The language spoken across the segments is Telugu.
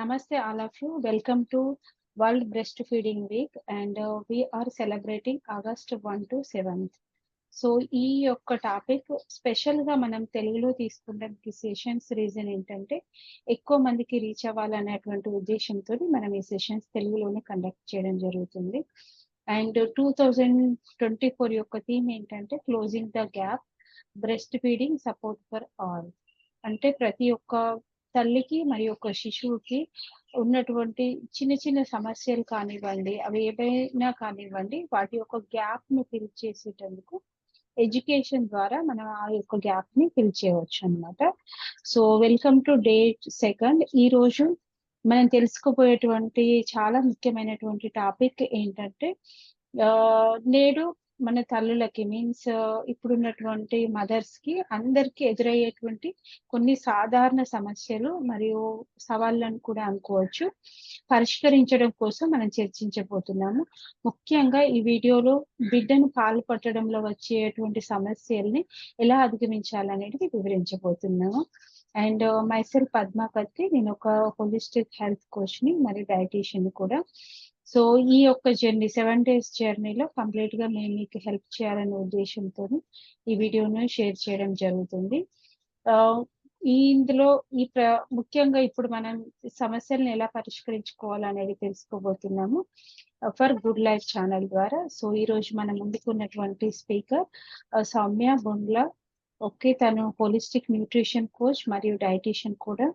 Namaste, all of you. Welcome to World Breastfeeding Week, and uh, we are celebrating August 1 to 7th. So ఈ యొక్క టాపిక్ స్పెషల్గా మనం తెలుగులో తీసుకున్న సెషన్స్ రీజన్ ఏంటంటే ఎక్కువ మందికి రీచ్ అవ్వాలనేటువంటి ఉద్దేశంతో మనం ఈ సెషన్స్ తెలుగులోనే కండక్ట్ చేయడం జరుగుతుంది and two thousand twenty four యొక్క థీమ్ ఏంటంటే closing the gap breast feeding support for all అంటే ప్రతి ఒక్క తల్లికి మరియు ఒక శిశువుకి ఉన్నటువంటి చిన్న చిన్న సమస్యలు కానివ్వండి అవి ఏవైనా కానివ్వండి వాటి యొక్క గ్యాప్ను ఫిల్ చేసేటందుకు ఎడ్యుకేషన్ ద్వారా మనం ఆ యొక్క గ్యాప్ని ఫిల్ చేయవచ్చు అనమాట so welcome to day second. ఈ రోజు మనం తెలుసుకోబోయేటువంటి చాలా ముఖ్యమైనటువంటి టాపిక్ ఏంటంటే నేడు మన తల్లులకి మీన్స్ ఇప్పుడున్నటువంటి మదర్స్కి అందరికి ఎదురయ్యేటువంటి కొన్ని సాధారణ సమస్యలు మరియు సవాళ్ళను కూడా అనుకోవచ్చు. పరిష్కరించడం కోసం మనం చర్చించబోతున్నాము. ముఖ్యంగా ఈ వీడియోలో బిడ్డను పాలు పట్టడంలో వచ్చేటువంటి సమస్యల్ని ఎలా అధిగమించాలనేది వివరించబోతున్నాము. అండ్ మైసెల్ పద్మాపతి నేను ఒక హోలిస్టిక్ హెల్త్ కోచ్ని మరియు డైటీషియన్ కూడా సో ఈ యొక్క జర్నీ సెవెన్ డేస్ జర్నీలో కంప్లీట్గా మేము మీకు హెల్ప్ చేయాలనే ఉద్దేశంతో ఈ వీడియోను షేర్ చేయడం జరుగుతుంది. ఈ ఇందులో ఈ ప్ర ముఖ్యంగా ఇప్పుడు మనం సమస్యలను ఎలా పరిష్కరించుకోవాలనేది తెలుసుకోబోతున్నాము. ఫర్ గుడ్ లైఫ్ ఛానల్ ద్వారా. సో ఈ రోజు మనం ముందుకున్నటువంటి స్పీకర్ సౌమ్య బొండ్లా. ఓకే తను హోలిస్టిక్ న్యూట్రిషన్ కోచ్ మరియు డైటీషియన్ కూడా.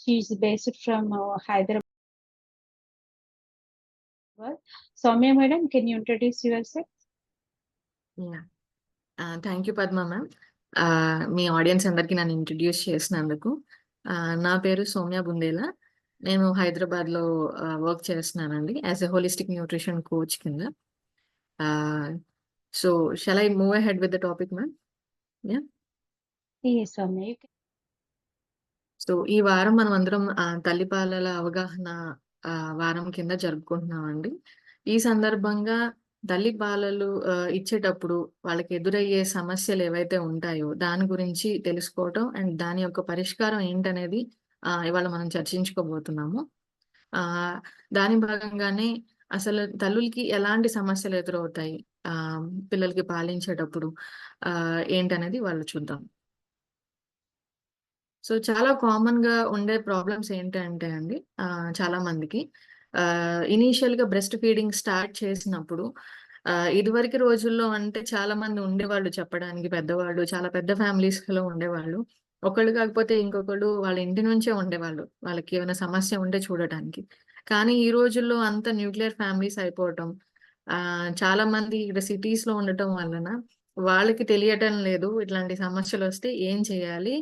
She is based from Hyderabad Soumya madam can you introduce yourself thank you Padma ma'am me audience అందరికీ నన్ను ఇంట్రడ్యూస్ చేసినందుకు. నా పేరు సౌమ్య బుందేలా. నేను హైదరాబాద్లో వర్క్ చేస్తున్నానండి as a holistic nutrition coach కింద. So shall I move head with the topic ma'am so ఈ వారం మనం అందరం తల్లిపాలల అవగాహన వారం కింద జరుపుకుంటున్నామండి. ఈ సందర్భంగా తల్లి పాలలు ఇచ్చేటప్పుడు వాళ్ళకి ఎదురయ్యే సమస్యలు ఏవైతే ఉంటాయో దాని గురించి తెలుసుకోవటం అండ్ దాని యొక్క పరిష్కారం ఏంటనేది ఇవాళ మనం చర్చించుకోబోతున్నాము. ఆ దాని భాగంగానే అసలు తల్లులకి ఎలాంటి సమస్యలు ఎదురవుతాయి? ఆ పిల్లలకి పాలించేటప్పుడు ఆ ఏంటనేది వాళ్ళు చూద్దాం. సో చాలా కామన్గా ఉండే ప్రాబ్లమ్స్ ఏంటంటే అండి చాలా మందికి. ఇనీషియల్గా బ్రెస్ట్ ఫీడింగ్ స్టార్ట్ చేసినప్పుడు ఇదివరకు రోజుల్లో అంటే చాలా మంది ఉండేవాళ్ళు చెప్పడానికి పెద్దవాళ్ళు చాలా పెద్ద ఫ్యామిలీస్లో ఉండేవాళ్ళు. ఒకళ్ళు కాకపోతే ఇంకొకళ్ళు వాళ్ళ ఇంటి నుంచే ఉండేవాళ్ళు వాళ్ళకి ఏమైనా సమస్య ఉంటే చూడటానికి. కానీ ఈ రోజుల్లో అంత న్యూక్లియర్ ఫ్యామిలీస్ అయిపోవటం ఆ చాలా మంది ఇక్కడ సిటీస్లో ఉండటం వలన వాళ్ళకి తెలియటం లేదు. ఇట్లాంటి సమస్యలు వస్తే ఏం చేయాలి?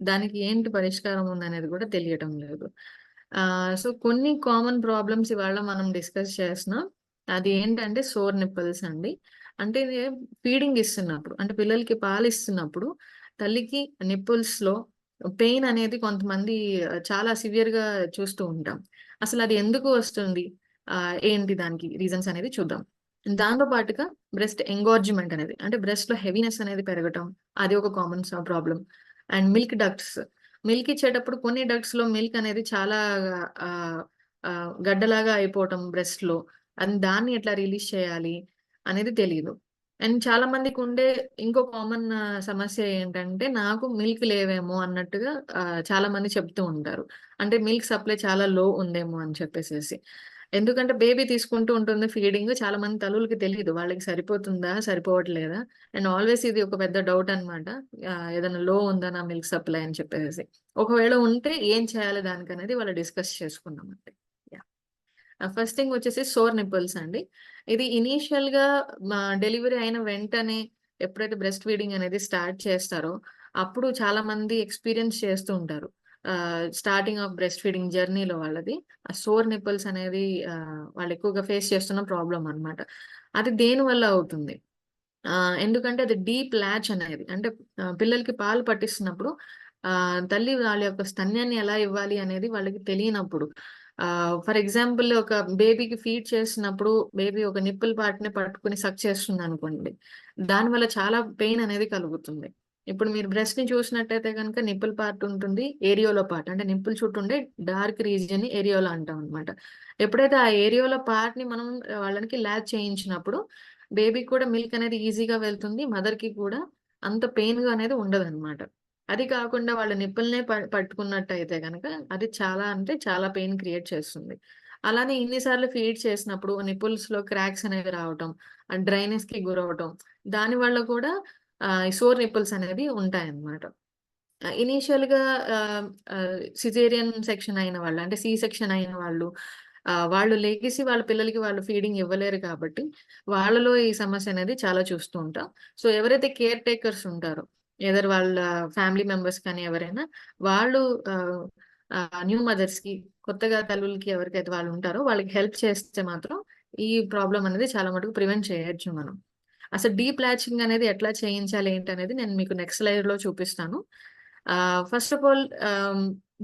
దానికి ఏంటి పరిష్కారం ఉందనేది కూడా తెలియటం లేదు. ఆ సో కొన్ని కామన్ ప్రాబ్లమ్స్ ఇవాళ మనం డిస్కస్ చేస్తున్నాం. అది ఏంటంటే సోర్ నిప్పల్స్ అండి. అంటే ఫీడింగ్ ఇస్తున్నప్పుడు అంటే పిల్లలకి పాలు ఇస్తున్నప్పుడు తల్లికి నిప్పుల్స్లో పెయిన్ అనేది కొంతమంది చాలా సివియర్గా చూస్తూ ఉంటాం. అసలు అది ఎందుకు వస్తుంది? ఆ ఏంటి దానికి రీజన్స్ అనేది చూద్దాం. దాంతో పాటుగా బ్రెస్ట్ ఎంగార్జ్మెంట్ అనేది అంటే బ్రెస్ట్లో హెవీనెస్ అనేది పెరగటం అది ఒక common problem. And milk ducts. Milk ఇచ్చేటప్పుడు కొన్ని డక్ట్స్లో మిల్క్ అనేది చాలా గడ్డలాగా అయిపోవటం బ్రెస్ట్లో అండ్ దాన్ని ఎట్లా రిలీజ్ చేయాలి అనేది తెలియదు అండ్ చాలా మందికి ఉండే ఇంకో కామన్ సమస్య ఏంటంటే నాకు మిల్క్ లేవేమో అన్నట్టుగా చాలా మంది చెప్తూ ఉంటారు. అంటే మిల్క్ సప్లై చాలా లో ఉందేమో అని చెప్పేసేసి. ఎందుకంటే బేబీ తీసుకుంటూ ఉంటుంది ఫీడింగ్. చాలా మంది తల్లులకి తెలియదు వాళ్ళకి సరిపోతుందా సరిపోవట్లేదా? అండ్ ఆల్వేస్ ఇది ఒక పెద్ద డౌట్ అనమాట ఏదైనా లో ఉందా నా మిల్క్ సప్లై అని చెప్పేసి. ఒకవేళ ఉంటే ఏం చేయాలి దానికి అనేది వాళ్ళు డిస్కస్ చేసుకున్నాం అండి ఫస్ట్ థింగ్ వచ్చేసి సోర్ నిప్పుల్స్ అండి. ఇది ఇనీషియల్గా డెలివరీ అయిన వెంటనే ఎప్పుడైతే బ్రెస్ట్ ఫీడింగ్ అనేది స్టార్ట్ చేస్తారో అప్పుడు చాలా మంది ఎక్స్పీరియన్స్ చేస్తూ ఉంటారు. స్టార్టింగ్ ఆఫ్ బ్రెస్ట్ ఫీడింగ్ జర్నీలో వాళ్ళది. ఆ సోర్ నిప్పుల్స్ అనేది వాళ్ళు ఎక్కువగా ఫేస్ చేస్తున్న ప్రాబ్లం అనమాట అది దేని వల్ల అవుతుంది? ఎందుకంటే అది డీప్ ల్యాచ్ అనేది. అంటే పిల్లలకి పాలు పట్టిస్తున్నప్పుడు ఆ తల్లి వాళ్ళ యొక్క స్తన్యాన్ని ఎలా ఇవ్వాలి అనేది వాళ్ళకి తెలియనప్పుడు ఫర్ ఎగ్జాంపుల్ ఒక బేబీకి ఫీడ్ చేసినప్పుడు బేబీ ఒక నిప్పుల్ పార్ట్ పట్టుకుని సక్ చేస్తుంది అనుకోండి దాని వల్ల చాలా పెయిన్ అనేది కలుగుతుంది. ఇప్పుడు మీరు బ్రెస్ట్ని చూసినట్టయితే కనుక నిప్పుల్ పార్ట్ ఉంటుంది ఏరియోలో పార్ట్. అంటే నిప్పుల చుట్టూ ఉండే డార్క్ రీజియన్ని ఏరియోలో అంటాం అనమాట ఎప్పుడైతే ఆ ఏరియోలో పార్ట్ని మనం వాళ్ళకి ల్యాచ్ చేయించినప్పుడు బేబీకి కూడా మిల్క్ అనేది ఈజీగా వెళ్తుంది మదర్కి కూడా అంత పెయిన్గా అనేది ఉండదు అనమాట అది కాకుండా వాళ్ళ నిప్పుల్నే పట్టుకున్నట్టయితే కనుక అది చాలా అంటే చాలా పెయిన్ క్రియేట్ చేస్తుంది. అలానే ఇన్నిసార్లు ఫీడ్ చేసినప్పుడు నిప్పుల్స్లో క్రాక్స్ అనేవి రావటం డ్రైనెస్కి గురవటం దాని వల్ల కూడా సోర్ నిప్పుల్స్ అనేవి ఉంటాయన్నమాట. ఇనీషియల్గా సిజేరియన్ సెక్షన్ అయిన వాళ్ళు అంటే సి సెక్షన్ అయిన వాళ్ళు వాళ్ళు లేగిసి వాళ్ళ పిల్లలకి వాళ్ళు ఫీడింగ్ ఇవ్వలేరు కాబట్టి వాళ్ళలో ఈ సమస్య అనేది చాలా చూస్తూ ఉంటాం. సో ఎవరైతే కేర్ టేకర్స్ ఉంటారో ఎదర్ వాళ్ళ ఫ్యామిలీ మెంబర్స్ కానీ ఎవరైనా వాళ్ళు న్యూ మదర్స్కి కొత్తగా తల్లులకి ఎవరికైతే వాళ్ళు ఉంటారో వాళ్ళకి హెల్ప్ చేస్తే మాత్రం ఈ ప్రాబ్లం అనేది చాలా మటుకు ప్రివెంట్ చేయొచ్చు మనం. అసలు డీప్ ల్యాచింగ్ అనేది ఎట్లా చేయించాలి ఏంటి అనేది నేను మీకు నెక్స్ట్ స్లైడ్లో చూపిస్తాను first of all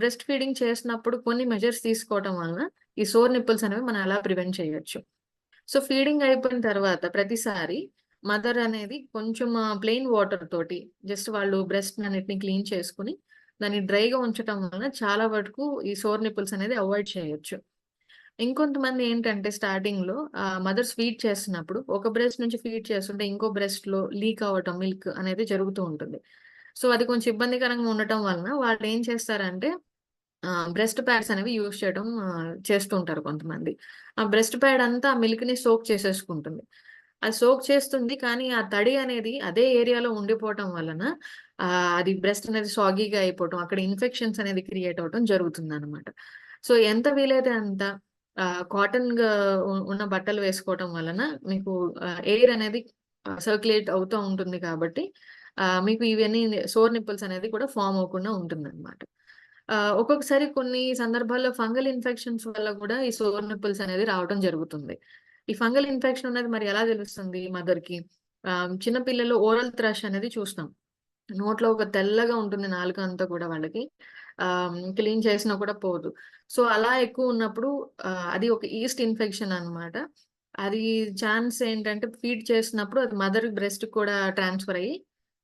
breast feeding చేసినప్పుడు కొన్ని మెజర్స్ తీసుకోవటం వలన ఈ సోర్ నిప్పుల్స్ అనేవి మనం ఎలా ప్రివెంట్ చేయొచ్చు. సో ఫీడింగ్ అయిపోయిన తర్వాత ప్రతిసారి మదర్ అనేది కొంచెం ప్లెయిన్ వాటర్ తోటి జస్ట్ వాళ్ళు బ్రెస్ట్ అన్నిటిని క్లీన్ చేసుకుని దాన్ని డ్రైగా ఉంచడం వలన చాలా వరకు ఈ సోర్ నిప్పుల్స్ అనేది అవాయిడ్ చేయొచ్చు. ఇంకొంతమంది ఏంటంటే స్టార్టింగ్లో మదర్స్ ఫీడ్ చేస్తున్నప్పుడు ఒక బ్రెస్ట్ నుంచి ఫీడ్ చేస్తుంటే ఇంకో బ్రెస్ట్లో లీక్ అవ్వటం మిల్క్ అనేది జరుగుతూ ఉంటుంది. సో అది కొంచెం ఇబ్బందికరంగా ఉండటం వలన వాళ్ళు ఏం చేస్తారంటే బ్రెస్ట్ ప్యాడ్స్ అనేవి యూజ్ చేయడం చేస్తుంటారు చేస్తూ ఉంటారు కొంతమంది. ఆ బ్రెస్ట్ ప్యాడ్ అంతా ఆ మిల్క్ని సోక్ చేసేసుకుంటుంది. అది సోక్ చేస్తుంది కానీ ఆ తడి అనేది అదే ఏరియాలో ఉండిపోవటం వలన ఆ, అది బ్రెస్ట్ అనేది సాగీగా అయిపోవటం అక్కడ ఇన్ఫెక్షన్స్ అనేది క్రియేట్ అవటం జరుగుతుంది అనమాట సో ఎంత వీలైతే అంత కాటన్గా ఉన్న బట్టలు వేసుకోవటం వలన మీకు ఎయిర్ అనేది సర్క్యులేట్ అవుతూ ఉంటుంది కాబట్టి మీకు ఇవన్నీ సోర్ నిప్పుల్స్ అనేది కూడా ఫామ్ అవ్వకుండా ఉంటుంది అనమాట ఒక్కొక్కసారి కొన్ని సందర్భాల్లో ఫంగల్ ఇన్ఫెక్షన్స్ వల్ల కూడా ఈ సోర్ నిప్పుల్స్ అనేది రావడం జరుగుతుంది. ఈ ఫంగల్ ఇన్ఫెక్షన్ అనేది మరి ఎలా తెలుస్తుంది మదర్కి? చిన్నపిల్లలు చిన్న పిల్లలు ఓరల్ థ్రష్ అనేది చూస్తాం. నోట్లో ఒక తెల్లగా ఉంటుంది నాలుక అంతా కూడా వాళ్ళకి. ఆ క్లీన్ చేసినా కూడా పోదు. సో అలా ఎక్కువ ఉన్నప్పుడు అది ఒక ఈస్ట్ ఇన్ఫెక్షన్ అన్నమాట. అది ఛాన్స్ ఏంటంటే ఫీడ్ చేసినప్పుడు అది మదర్ బ్రెస్ట్ కూడా ట్రాన్స్ఫర్ అయ్యి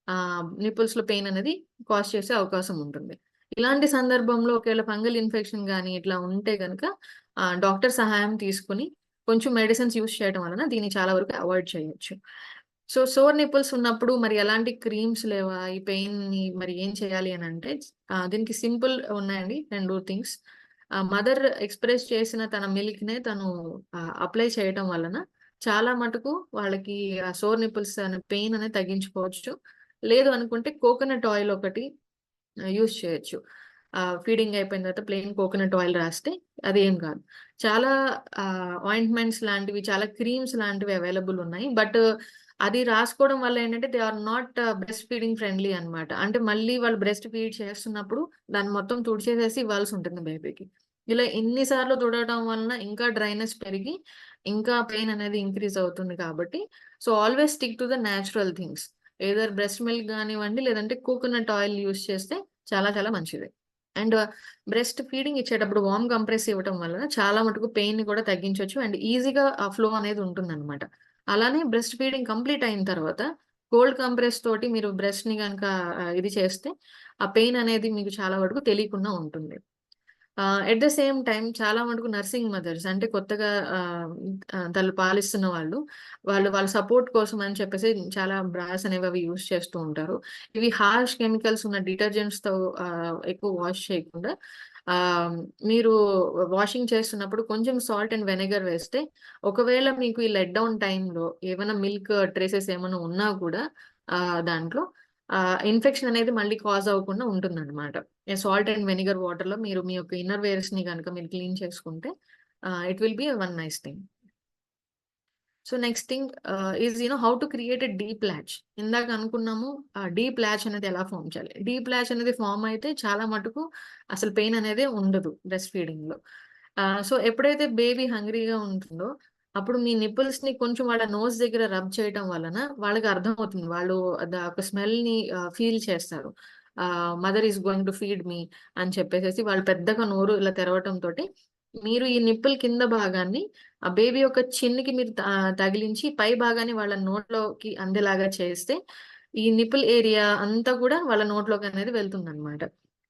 ఆ నిపుల్స్లో పెయిన్ అనేది కాజ్ చేసే అవకాశం ఉంటుంది. ఇలాంటి సందర్భంలో ఒకవేళ ఫంగల్ ఇన్ఫెక్షన్ కానీ ఇట్లా ఉంటే కనుక డాక్టర్ సహాయం తీసుకుని కొంచెం మెడిసిన్స్ యూస్ చేయడం వలన దీన్ని చాలా వరకు అవాయిడ్ చేయొచ్చు. సో సోర్ నిపుల్స్ ఉన్నప్పుడు మరి ఎలాంటి క్రీమ్స్ లేవా? ఈ పెయిన్ని మరి ఏం చేయాలి అని అంటే దీనికి సింపుల్ ఉన్నాయండి రెండు థింగ్స్. మదర్ ఎక్స్ప్రెస్ చేసిన తన మిల్క్ నే తను అప్లై చేయటం వలన చాలా మటుకు వాళ్ళకి ఆ సోర్ నిపుల్స్ అనే పెయిన్ అనేది తగ్గించుకోవచ్చు. లేదు అనుకుంటే కోకోనట్ ఆయిల్ ఒకటి యూస్ చేయొచ్చు. ఫీడింగ్ అయిపోయిన తర్వాత ప్లెయిన్ కోకోనట్ ఆయిల్ రాస్తే అది ఏం కాదు. చాలా ఆయింట్మెంట్స్ లాంటివి చాలా క్రీమ్స్ లాంటివి అవైలబుల్ ఉన్నాయి. బట్ అది రాసుకోవడం వల్ల ఏంటంటే they are not breast feeding friendly అనమాట అంటే మళ్ళీ వాళ్ళు బ్రెస్ట్ ఫీడ్ చేస్తున్నప్పుడు దాన్ని మొత్తం తుడిచేసేసి ఇవ్వాల్సి ఉంటుంది బేబీకి. ఇలా ఎన్నిసార్లు తుడవడం వలన ఇంకా డ్రైనెస్ పెరిగి ఇంకా పెయిన్ అనేది ఇంక్రీజ్ అవుతుంది కాబట్టి so always stick to the natural things. Either breast milk కానివ్వండి లేదంటే కోకోనట్ ఆయిల్ యూస్ చేస్తే చాలా చాలా మంచిది. అండ్ బ్రెస్ట్ ఫీడింగ్ ఇచ్చేటప్పుడు వామ్ కంప్రెస్ ఇవ్వడం వలన చాలా మటుకు పెయిన్ని కూడా తగ్గించవచ్చు అండ్ ఈజీగా ఆ ఫ్లో అనేది ఉంటుంది అనమాట అలానే బ్రెస్ట్ ఫీడింగ్ కంప్లీట్ అయిన తర్వాత కోల్డ్ కంప్రెస్ తోటి మీరు బ్రెస్ట్ని కనుక ఇది చేస్తే ఆ పెయిన్ అనేది మీకు చాలా వరకు తెలియకుండా ఉంటుంది. ఎట్ ద సేమ్ టైం చాలా మటుకు నర్సింగ్ మదర్స్ అంటే కొత్తగా ఆ, తల్లి పాలిస్తున్న వాళ్ళు వాళ్ళు వాళ్ళ సపోర్ట్ కోసం అని చెప్పేసి చాలా బ్రాస్ అనేవి అవి యూస్ చేస్తూ ఉంటారు. ఇవి హార్ష్ కెమికల్స్ ఉన్న డిటర్జెంట్స్తో ఎక్కువ వాష్ చేయకుండా మీరు వాషింగ్ చేస్తున్నప్పుడు కొంచెం సాల్ట్ అండ్ వెనిగర్ వేస్తే ఒకవేళ మీకు ఈ లెట్ డౌన్ టైంలో ఏమైనా మిల్క్ ట్రేసెస్ ఏమైనా ఉన్నా కూడా దాంట్లో ఇన్ఫెక్షన్ అనేది మళ్ళీ కాజ్ అవ్వకుండా ఉంటుంది అనమాట సాల్ట్ అండ్ వెనిగర్ వాటర్లో మీరు మీ యొక్క ఇన్నర్ వేర్స్ని కనుక మీరు క్లీన్ చేసుకుంటే it will be one nice thing. So next thing is you know how to create a deep latch ఇందాక అనుకున్నాము డీప్ ల్యాచ్ అనేది ఎలా ఫామ్ చేయాలి? డీప్ ల్యాచ్ అనేది ఫామ్ అయితే చాలా మటుకు అసలు పెయిన్ అనేది ఉండదు బ్రెస్ట్ ఫీడింగ్లో. సో ఎప్పుడైతే బేబీ హంగ్రీగా ఉంటుందో అప్పుడు మీ నిప్పుల్స్ని కొంచెం వాళ్ళ నోస్ దగ్గర రబ్ చేయటం వలన వాళ్ళకి అర్థమవుతుంది. వాళ్ళు ఒక స్మెల్ని ఫీల్ చేస్తారు. Mother is going to feed me అని చెప్పేసి వాళ్ళు పెద్దగా నోరు ఇలా తెరవటం తోటి మీరు ఈ నిప్పుల్ కింద భాగాన్ని ఆ బేబీ యొక్క చిన్నికి మీరు త- తగిలించి పై భాగాన్ని వాళ్ళ నోట్లోకి అందేలాగా చేస్తే ఈ నిపుల్ ఏరియా అంతా కూడా వాళ్ళ నోట్లోకి అనేది వెళ్తుంది అనమాట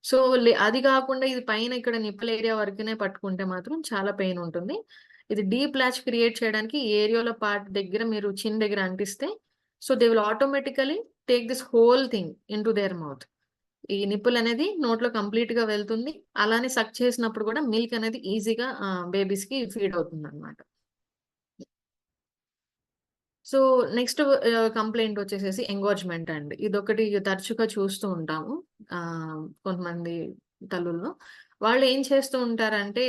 సో, లే అది కాకుండా ఇది పైన ఇక్కడ నిప్పుల్ ఏరియా వరకునే పట్టుకుంటే మాత్రం చాలా పెయిన్ ఉంటుంది. ఇది డీప్ లాచ్ క్రియేట్ చేయడానికి ఈ ఏరియోల పార్ట్ దగ్గర మీరు చిన్ దగ్గర అంటిస్తే so, they will automatically take this whole thing into their mouth. ఈ నిప్పులు అనేది నోట్లో కంప్లీట్‌గా వెళ్తుంది. అలానే సక్ చేసినప్పుడు కూడా మిల్క్ అనేది ఈజీగా బేబీస్కి ఫీడ్ అవుతుంది అనమాట సో, నెక్స్ట్ కంప్లైంట్ వచ్చేసేసి ఎంగోర్జ్‌మెంట్ అండి. ఇదొకటి తరచుగా చూస్తూ ఉంటాము. కొంతమంది తల్లుల్లో. వాళ్ళు ఏం చేస్తూ ఉంటారంటే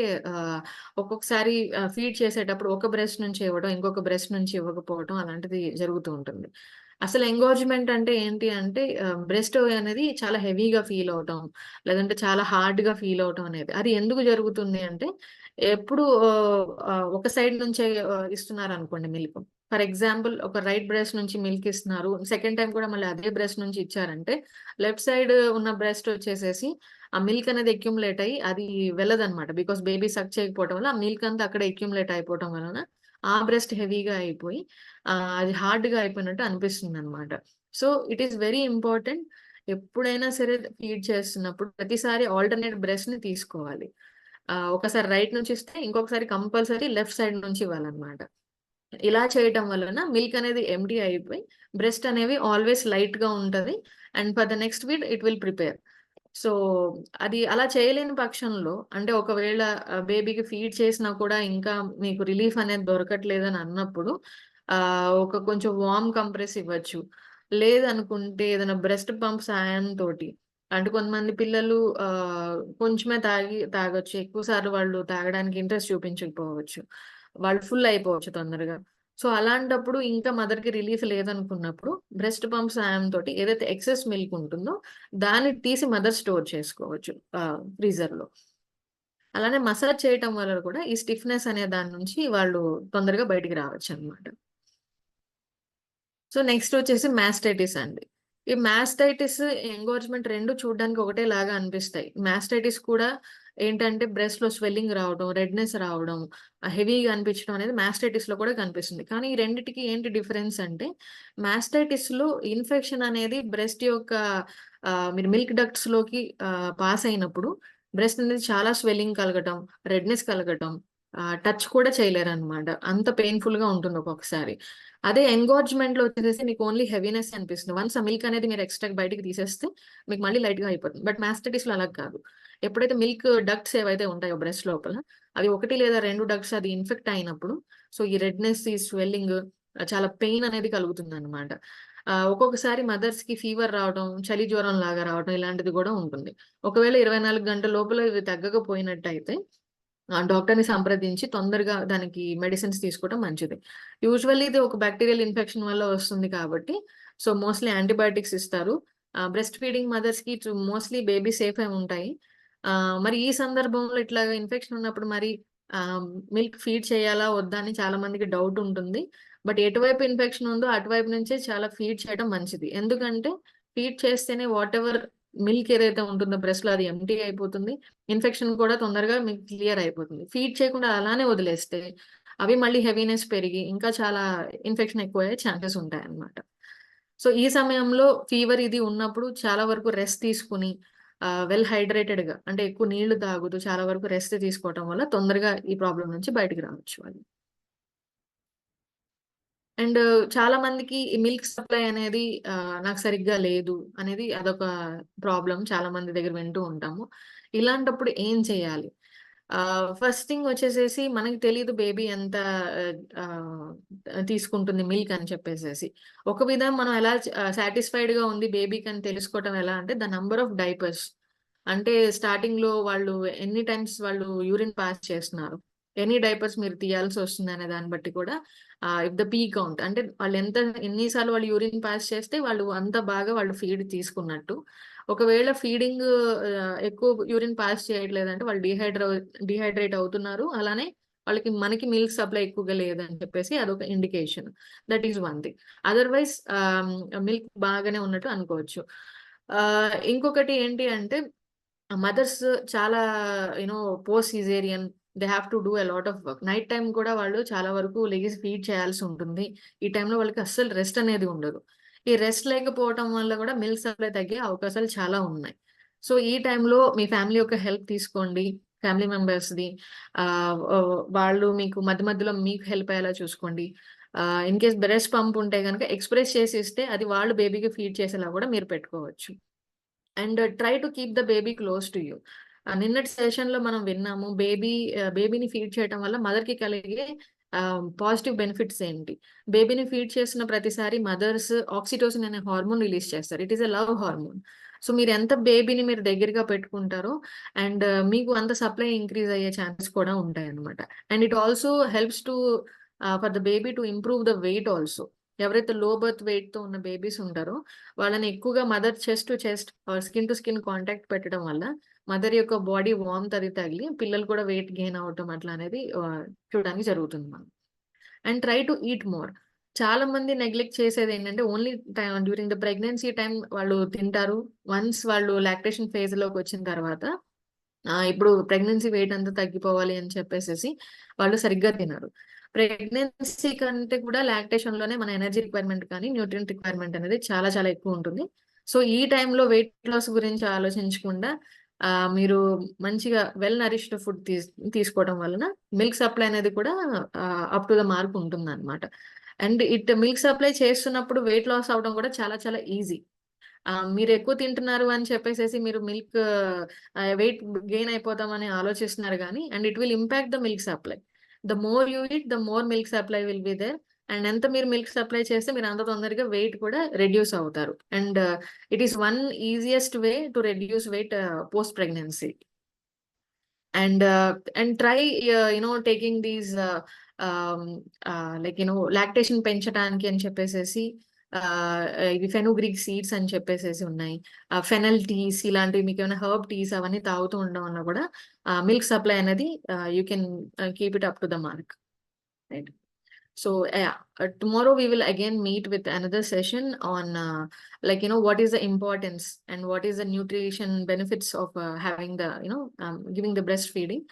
ఒక్కొక్కసారి ఫీడ్ చేసేటప్పుడు ఒక బ్రెస్ట్ నుంచి ఇవ్వడం, ఇంకొక బ్రెస్ట్ నుంచి ఇవ్వకపోవడం అలాంటిది జరుగుతూ ఉంటుంది. అసలు ఎంగోర్జ్‌మెంట్ అంటే ఏంటి అంటే బ్రెస్ట్ అనేది చాలా హెవీగా ఫీల్ అవ్వటం, లేదంటే చాలా హార్డ్‌గా ఫీల్ అవ్వటం అనేది. అది ఎందుకు జరుగుతుంది అంటే ఎప్పుడు ఒక సైడ్ నుంచే ఇస్తున్నారు అనుకోండి మిల్క్. ఫర్ ఎగ్జాంపుల్ ఒక రైట్ బ్రెస్ట్ నుంచి మిల్క్ ఇస్తున్నారు. సెకండ్ టైం కూడా మళ్ళీ అదే బ్రెస్ట్ నుంచి ఇచ్చారంటే లెఫ్ట్ సైడ్ ఉన్న బ్రెస్ట్ వచ్చేసేసి ఆ మిల్క్ అనేది అక్యుములేట్ అయ్యి అది వెళ్ళదన్నమాట. బికాస్ బేబీ సక్ చేయకపోవడం వల్ల ఆ మిల్క్ అంతా అక్కడ అక్యుములేట్ అయిపోవటం వలన ఆ బ్రెస్ట్ హెవీగా అయిపోయి అది హార్డ్‌గా అయిపోయినట్టు అనిపిస్తుంది అనమాట so, it is very important ఎప్పుడైనా సరే ఫీడ్ చేస్తున్నప్పుడు ప్రతిసారి ఆల్టర్‌నేట్ బ్రెస్ట్‌ని తీసుకోవాలి. ఒకసారి రైట్ నుంచి ఇస్తే ఇంకొకసారి కంపల్సరీ లెఫ్ట్ సైడ్ నుంచి ఇవ్వాలన్నమాట. ఇలా చేయటం వలన మిల్క్ అనేది ఎంటీ అయిపోయి బ్రెస్ట్ అనేవి ఆల్వేస్ లైట్‌గా ఉంటది. And for the next week it will prepare. So, అది అలా చేయలేని పక్షంలో అంటే ఒకవేళ బేబీకి ఫీడ్ చేసినా కూడా ఇంకా మీకు రిలీఫ్ అనేది దొరకట్లేదని అన్నప్పుడు ఆ ఒక కొంచెం వార్మ్ కంప్రెస్ ఇవ్వచ్చు. లేదనుకుంటే ఏదైనా బ్రెస్ట్ పంప్ సాయంతోటి అంటే కొంతమంది పిల్లలు ఆ కొంచెమే తాగి తాగొచ్చు. ఎక్కువ సార్లు వాళ్ళు తాగడానికి ఇంట్రెస్ట్ చూపించకపోవచ్చు. వాళ్ళు ఫుల్ అయిపోవచ్చు తొందరగా. సో, అలాంటప్పుడు ఇంకా మదర్‌కి రిలీఫ్ లేదనుకున్నప్పుడు బ్రెస్ట్ పంప్ సాయంతోటి ఏదైతే ఎక్సెస్ మిల్క్ ఉంటుందో దాన్ని తీసి మదర్ స్టోర్ చేసుకోవచ్చు ఆహ్, ఫ్రీజర్‌లో. అలానే మసాజ్ చేయటం వల్ల కూడా ఈ స్టిఫ్‌నెస్ అనే దాని నుంచి వాళ్ళు తొందరగా బయటికి రావచ్చు అనమాట సో, నెక్స్ట్ వచ్చేసి మాస్టైటిస్ అండి. ఈ మాస్టైటిస్, ఎంగోర్జ్‌మెంట్ రెండు చూడడానికి ఒకటే లాగా అనిపిస్తాయి. మాస్టైటిస్ కూడా ఏంటంటే బ్రెస్ట్‌లో స్వెల్లింగ్ రావడం, రెడ్‌నెస్ రావడం, హెవీగా అనిపించడం అనేది మాస్టైటిస్‌లో కూడా కనిపిస్తుంది. కానీ ఈ రెండిటికి ఏంటి డిఫరెన్స్ అంటే మాస్టైటిస్‌లో ఇన్ఫెక్షన్ అనేది బ్రెస్ట్ యొక్క మీరు మిల్క్ డక్ట్స్లోకి పాస్ అయినప్పుడు బ్రెస్ట్ అనేది చాలా స్వెల్లింగ్ కలగటం, రెడ్‌నెస్ కలగటం, టచ్ కూడా చేయలేరు అనమాట అంత పెయిన్ఫుల్గా ఉంటుంది ఒక్కొక్కసారి. అదే ఎంగోర్జ్‌మెంట్‌లో వచ్చేసి మీకు ఓన్లీ హెవీనెస్ అనిపిస్తుంది. వన్స్ ఆ మిల్క్ అనేది మీరు ఎక్స్‌ట్రా బయటికి తీసేస్తే మీకు మళ్ళీ లైట్‌గా అయిపోతుంది. బట్ మాస్టైటిస్‌లో అలా కాదు. ఎప్పుడైతే మిల్క్ డక్ట్స్ ఏవైతే ఉంటాయో బ్రెస్ట్ లోపల అవి ఒకటి లేదా రెండు డక్ట్స్ అది ఇన్ఫెక్ట్ అయినప్పుడు సో, ఈ రెడ్‌నెస్, ఈ స్వెల్లింగ్ చాలా పెయిన్ అనేది కలుగుతుందన్నమాట. అనమాట ఒక్కొక్కసారి మదర్స్‌కి ఫీవర్ రావడం, చలి జ్వరం లాగా రావడం ఇలాంటిది కూడా ఉంటుంది. ఒకవేళ 24 గంటల లోపల ఇవి తగ్గకపోయినట్టయితే డాక్టర్‌ని సంప్రదించి తొందరగా దానికి మెడిసిన్స్ తీసుకోవడం మంచిది. యూజువల్లీ ఇది ఒక బ్యాక్టీరియల్ ఇన్ఫెక్షన్ వల్ల వస్తుంది కాబట్టి సో, మోస్ట్‌లీ యాంటీబయోటిక్స్ ఇస్తారు. బ్రెస్ట్ ఫీడింగ్ మదర్స్‌కి కి మోస్ట్‌లీ బేబీ సేఫ్ అయి ఉంటాయి. మరి ఈ సందర్భంలో ఇట్లా ఇన్ఫెక్షన్ ఉన్నప్పుడు మరి మిల్క్ ఫీడ్ చేయాలా? వద్దా? అని చాలా మందికి డౌట్ ఉంటుంది. బట్ ఎటువైపు ఇన్ఫెక్షన్ ఉందో అటువైపు నుంచే చాలా ఫీడ్ చేయడం మంచిది. ఎందుకంటే ఫీడ్ చేస్తేనే వాటెవర్ మిల్క్ ఏదైతే ఉంటుందో బ్రెస్ట్‌లో అది ఎంటీ అయిపోతుంది. ఇన్ఫెక్షన్ కూడా తొందరగా మీకు క్లియర్ అయిపోతుంది. ఫీడ్ చేయకుండా అలానే వదిలేస్తే అవి మళ్ళీ హెవీనెస్ పెరిగి ఇంకా చాలా ఇన్ఫెక్షన్ ఎక్కువయ్యే ఛాన్సెస్ ఉంటాయి అన్నమాట సో, ఈ సమయంలో ఫీవర్ ఇది ఉన్నప్పుడు చాలా వరకు రెస్ట్ తీసుకుని వెల్ హైడ్రేటెడ్‌గా అంటే ఎక్కువ నీళ్ళు తాగుతూ చాలా వరకు రెస్ట్ తీసుకోవటం వల్ల తొందరగా ఈ ప్రాబ్లం నుంచి బయటికి రావచ్చు వాళ్ళు. అండ్ చాలా మందికి ఈ మిల్క్ సప్లై అనేది నాకు సరిగ్గా లేదు అనేది అదొక ప్రాబ్లం చాలా మంది దగ్గర వింటూ ఉంటాము. ఇలాంటప్పుడు ఏం చేయాలి? ఫస్ట్ థింగ్ వచ్చేసేసి మనకి తెలియదు బేబీ ఎంత తీసుకుంటుంది మిల్క్ అని చెప్పేసేసి. ఒక విధం మనం ఎలా సాటిస్ఫైడ్గా ఉంది బేబీకి అని తెలుసుకోవటం ఎలా అంటే ద నంబర్ ఆఫ్ డైపర్స్. అంటే స్టార్టింగ్లో వాళ్ళు ఎన్ని టైమ్స్ వాళ్ళు యూరిన్ పాస్ చేస్తున్నారు. ఎన్ని డైపర్స్ మీరు తీయాల్సి వస్తుంది అనే దాన్ని బట్టి కూడా ఇఫ్ ద పీ కౌంట్ అంటే వాళ్ళు ఎంత ఎన్ని సార్లు వాళ్ళు యూరిన్ పాస్ చేస్తే వాళ్ళు అంత బాగా వాళ్ళు ఫీడ్ తీసుకున్నట్టు. ఒకవేళ ఫీడింగ్ ఎక్కువ యూరిన్ పాస్ చేయట్లేదంటే వాళ్ళు డీహైడ్రో డిహైడ్రేట్ అవుతున్నారు. అలానే వాళ్ళకి మనకి మిల్క్ సప్లై ఎక్కువగా లేదని చెప్పేసి అదొక indication. That is one thing. Otherwise milk బాగానే ఉన్నట్టు అనుకోవచ్చు. ఇంకొకటి ఏంటి అంటే మదర్స్ చాలా you know post caesarean they have to do a lot of work. Night time కూడా వాళ్ళు చాలా వరకు లెగిసి ఫీడ్ చేయాల్సి ఉంటుంది. ఈ టైంలో వాళ్ళకి అస్సలు రెస్ట్ అనేది ఉండదు. ఈ రెస్ట్ లేకపోవటం వల్ల కూడా మిల్క్ సప్లై తగ్గే అవకాశాలు చాలా ఉన్నాయి. సో ఈ టైంలో మీ ఫ్యామిలీ యొక్క హెల్ప్ తీసుకోండి ఫ్యామిలీ మెంబర్స్ది. వాళ్ళు మీకు మధ్య మధ్యలో మీకు హెల్ప్ అయ్యేలా చూసుకోండి. ఇన్ కేస్ బ్రెస్ట్ పంప్ ఉంటే కనుక ఎక్స్ప్రెస్ చేసి ఇస్తే అది వాళ్ళు బేబీకి ఫీడ్ చేసేలా కూడా మీరు పెట్టుకోవచ్చు. And try to keep the baby close to you. నిన్నటి సెషన్లో మనం విన్నాము బేబీ బేబీని ఫీడ్ చేయటం వల్ల మదర్కి కలిగే పాజిటివ్ బెనిఫిట్స్ ఏంటి? బేబీని ఫీడ్ చేసిన ప్రతిసారి మదర్స్ ఆక్సిటోసిన్ అనే హార్మోన్ రిలీజ్ చేస్తారు. It is a love hormone so మీరు ఎంత బేబీని మీరు దగ్గరగా పెట్టుకుంటారో అండ్ మీకు అంత సప్లై ఇంక్రీజ్ అయ్యే ఛాన్సెస్ కూడా ఉంటాయి అనమాట and it also helps to for the baby to improve the weight also. ఎవరైతే లో బర్త్ వెయిట్తో ఉన్న బేబీస్ ఉంటారో వాళ్ళని ఎక్కువగా mother chest to chest skin to skin contact పెట్టడం వల్ల మదర్ యొక్క బాడీ వార్మ్ అది తగిలి పిల్లలు కూడా వెయిట్ గెయిన్ అవటం అట్లా అనేది చూడడానికి జరుగుతుంది మనం and try to eat more. చాలా మంది నెగ్లెక్ట్ చేసేది ఏంటంటే only during the pregnancy time వాళ్ళు తింటారు. వన్స్ వాళ్ళు లాక్టేషన్ ఫేజ్లోకి వచ్చిన తర్వాత ఇప్పుడు ప్రెగ్నెన్సీ వెయిట్ అంతా తగ్గిపోవాలి అని చెప్పేసి వాళ్ళు సరిగ్గా తినరు. ప్రెగ్నెన్సీ కంటే కూడా లాక్టేషన్లోనే మన ఎనర్జీ రిక్వైర్మెంట్ కానీ న్యూట్రియంట్ రిక్వైర్మెంట్ అనేది చాలా చాలా ఎక్కువ ఉంటుంది. సో ఈ టైంలో వెయిట్ లాస్ గురించి ఆలోచించకుండా మీరు మంచిగా వెల్ నరిష్డ్ ఫుడ్ తీసుకోవడం వలన మిల్క్ సప్లై అనేది కూడా అప్ టు ద మార్క్ ఉంటుంది అనమాట అండ్ ఇట్ మిల్క్ సప్లై చేస్తున్నప్పుడు వెయిట్ లాస్ అవడం కూడా చాలా చాలా ఈజీ మీరు ఎక్కువ తింటున్నారు అని చెప్పేసి మీరు మిల్క్ వెయిట్ గెయిన్ అయిపోతామని ఆలోచిస్తున్నారు కానీ and it will impact the milk supply the more you it the more milk supply will be there and ఎంత మీరు మిల్క్ సప్లై చేస్తే మీరు అంత తొందరగా వెయిట్ కూడా రెడ్యూస్ అవుతారు. And it is one easiest way to reduce weight post pregnancy and uh, and try you know taking these like you know lactation పెంచడానికి అని చెప్పేసి ఇవి ఫెనోగ్రిక్ సీడ్స్ అని చెప్పేసి ఉన్నాయి. Uh, ఫెనల్ టీస్ ఇలాంటివి మీకు ఏమైనా హర్బ్ టీస్ అవన్నీ తాగుతూ ఉండడం వల్ల కూడా uh, మిల్క్ సప్లై అనేది you can keep it up to the mark right so yeah uh, tomorrow we will again meet with another session on uh, like you know what is the importance and what is the nutrition benefits of uh, having the you know um, giving the breastfeeding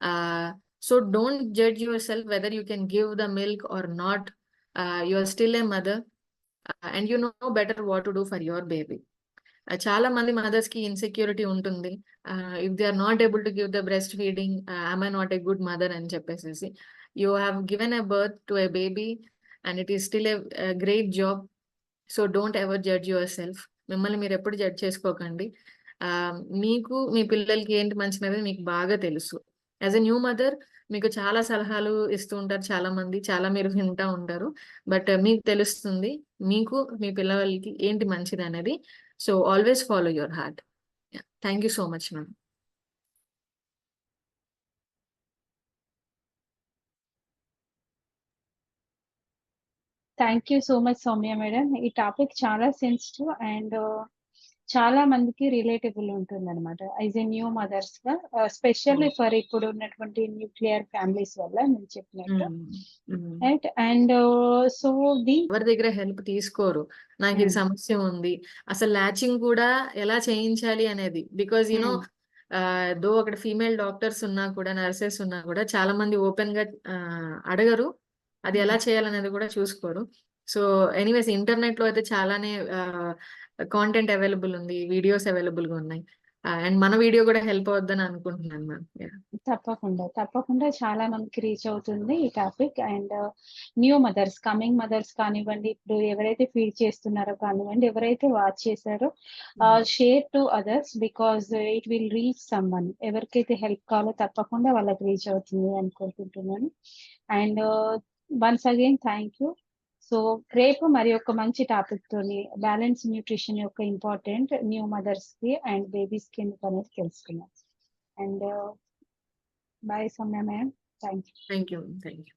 uh, so don't judge yourself whether you can give the milk or not uh, you are still a mother uh, and you know better what to do for your baby చాలా మంది మదర్స్ కి ఇన్సెక్యూరిటీ ఉంటుంది if they are not able to give the breast feeding I'm I not a good mother అని చెప్పేసి you have given a birth to a baby and it is still a, a great job. So don't ever judge yourself మిమ్మల్ని మీరు ఎప్పుడు జడ్జ్ చేసుకోకండి. మీకు మీ పిల్లలకి ఏంటి మంచిది మీకు బాగా తెలుసు. యాజ్ ఎ న్యూ మదర్ మీకు చాలా సలహాలు ఇస్తూ ఉంటారు చాలా మంది చాలా మీరు వింటూ ఉంటారు. బట్ uh, మీకు తెలుస్తుంది మీకు మీ పిల్లలకి ఏంటి మంచిది అనేది. So always follow your heart thank you so much ma'am thank you so much Soumya madam ఈ టాపిక్ చాలా సెన్సిటివ్ అండ్ చాలా మందికి రిలేటబుల్ ఉంటుంది అనమాట యాజ్ ఎ న్యూ మదర్స్గా స్పెషల్లీ ఫర్ ఇప్పుడు ఉన్నటువంటి న్యూక్లియర్ ఫ్యామిలీస్ వల్ల నేను చెప్పినట్టు. రైట్ అండ్ సో ది ఎవరి దగ్గర హెల్ప్ తీసుకోరు? నాకు ఇది సమస్య ఉంది. అసలు లాచింగ్ కూడా ఎలా చేయించాలి అనేది? బికాజ్ యూనో దో అక్కడ ఫీమేల్ డాక్టర్స్ ఉన్నా కూడా నర్సెస్ ఉన్నా కూడా చాలా మంది ఓపెన్గా అడగరు. అది ఎలా చేయాలనేది కూడా చూసుకోరు. సో ఎనీవేస్ ఇంటర్నెట్లో అయితే చాలానే కాంటెంట్ అవైలబుల్ ఉంది వీడియోస్ అవైలబుల్గా ఉన్నాయి అండ్ మన వీడియో కూడా హెల్ప్ అవుద్దని అనుకుంటున్నాను మ్యామ్. తప్పకుండా తప్పకుండా చాలా మందికి రీచ్ అవుతుంది ఈ topic. And new mothers coming mothers కానివ్వండి ఇప్పుడు ఎవరైతే ఫీడ్ చేస్తున్నారో కానివ్వండి ఎవరైతే వాచ్ చేశారో share to others because it will reach someone. ఎవరికైతే హెల్ప్ కావాలో తప్పకుండా వాళ్ళకి రీచ్ అవుతుంది అనుకుంటున్నాను. And once again thank you so రేపు మరి ఒక మంచి టాపిక్ తోని బ్యాలెన్స్ న్యూట్రిషన్ యొక్క ఇంపార్టెంట్ న్యూ మదర్స్కి అండ్ బేబీస్కి ఎందుకు అనేది తెలుసుకున్నాం and bye Soumya ma'am thank you thank you thank you